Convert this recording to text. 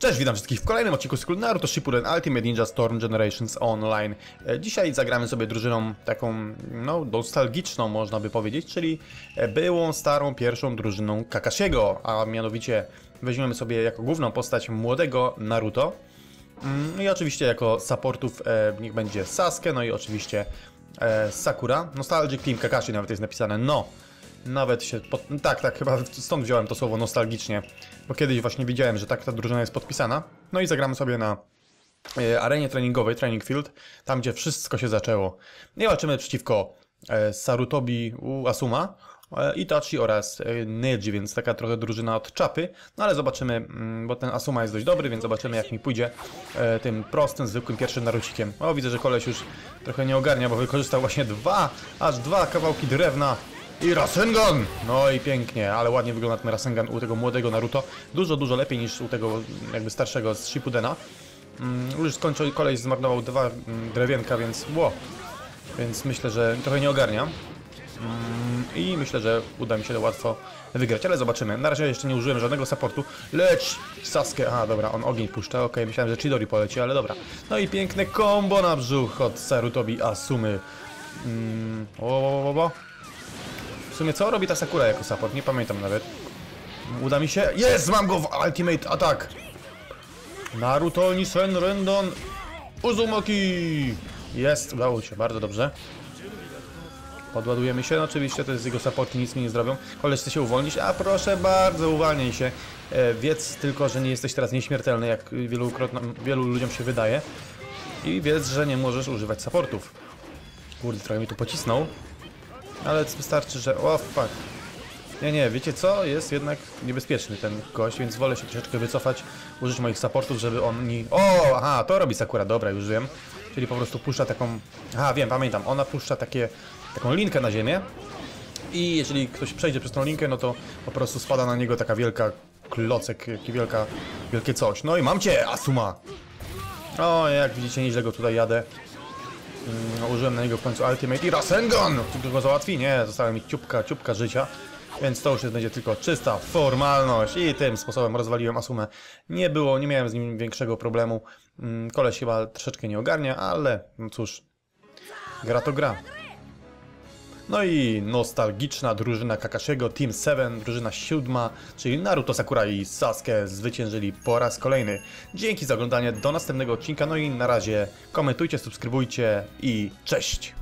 Cześć, witam wszystkich w kolejnym odcinku z Naruto Shippuden Ultimate Ninja Storm Generations Online. E, Dzisiaj zagramy sobie drużyną taką, no, nostalgiczną można by powiedzieć, czyli e, byłą, starą, pierwszą drużyną Kakashiego, a mianowicie weźmiemy sobie jako główną postać młodego Naruto. Mm, No i oczywiście jako supportów e, niech będzie Sasuke, no i oczywiście Sakura. Nostalgic Team Kakashi nawet jest napisane, no. Nawet się. Pod... Tak, tak, chyba stąd wziąłem to słowo nostalgicznie, bo kiedyś właśnie widziałem, że tak ta drużyna jest podpisana. No i zagramy sobie na e, arenie treningowej, Training Field, tam gdzie wszystko się zaczęło. I walczymy przeciwko e, Sarutobi u Asuma, e, Itachi oraz Neji, więc taka trochę drużyna od czapy. No ale zobaczymy, mm, bo ten Asuma jest dość dobry, więc zobaczymy jak mi pójdzie tym prostym, zwykłym pierwszym narucikiem. O, widzę, że koleś już trochę nie ogarnia, bo wykorzystał właśnie dwa, aż dwa kawałki drewna i Rasengan! No i pięknie, ale ładnie wygląda ten Rasengan u tego młodego Naruto. Dużo, dużo lepiej niż u tego jakby starszego z Shippudena. Mm, już skończył i koleś zmarnował dwa mm, drewienka, więc ło. Więc myślę, że trochę nie ogarnia. Mm, I myślę, że uda mi się to łatwo wygrać, ale zobaczymy. Na razie jeszcze nie użyłem żadnego supportu. Leć! Sasuke! Aha, dobra, on ogień puszcza. Okej, myślałem, że Chidori poleci, ale dobra. No i piękne combo na brzuch od Sarutobi Asumy. Mm, o, o, o, o. Sumie co robi ta Sakura jako support? Nie pamiętam nawet. Uda mi się? Jest! Mam go w Ultimate Attack! Naruto Nisen Rendon Uzumaki! Jest, udało się, bardzo dobrze. Podładujemy się, no oczywiście to jest jego supporty, nic mi nie zrobią. Koleś chce się uwolnić, a proszę bardzo, uwalnij się. E, wiedz tylko, że nie jesteś teraz nieśmiertelny, jak wielu ludziom się wydaje. I wiedz, że nie możesz używać supportów. Kurde, trochę mi tu pocisnął. Ale wystarczy, że... O, fuck. Nie, nie, wiecie co? Jest jednak niebezpieczny ten gość, więc wolę się troszeczkę wycofać, użyć moich supportów, żeby on nie... O, aha, to robi Sakura, dobra, już wiem. Czyli po prostu puszcza taką... Aha, wiem, pamiętam, ona puszcza takie, taką linkę na ziemię i jeżeli ktoś przejdzie przez tą linkę, no to po prostu spada na niego taka wielka klocek, wielka, wielkie coś. No i mam cię, Asuma! O, jak widzicie, nieźle go tutaj jadę. Użyłem na niego w końcu Ultimate i Rasengan! Czy go załatwi? Nie, została mi ciupka, ciupka życia. Więc to już będzie tylko czysta formalność i tym sposobem rozwaliłem Asumę. Nie było, nie miałem z nim większego problemu. Mm, Koleś chyba troszeczkę nie ogarnia, ale no cóż, gra to gra. No i nostalgiczna drużyna Kakashiego, Team 7, drużyna siódma, czyli Naruto, Sakura i Sasuke zwyciężyli po raz kolejny. Dzięki za oglądanie, do następnego odcinka, no i na razie komentujcie, subskrybujcie i cześć!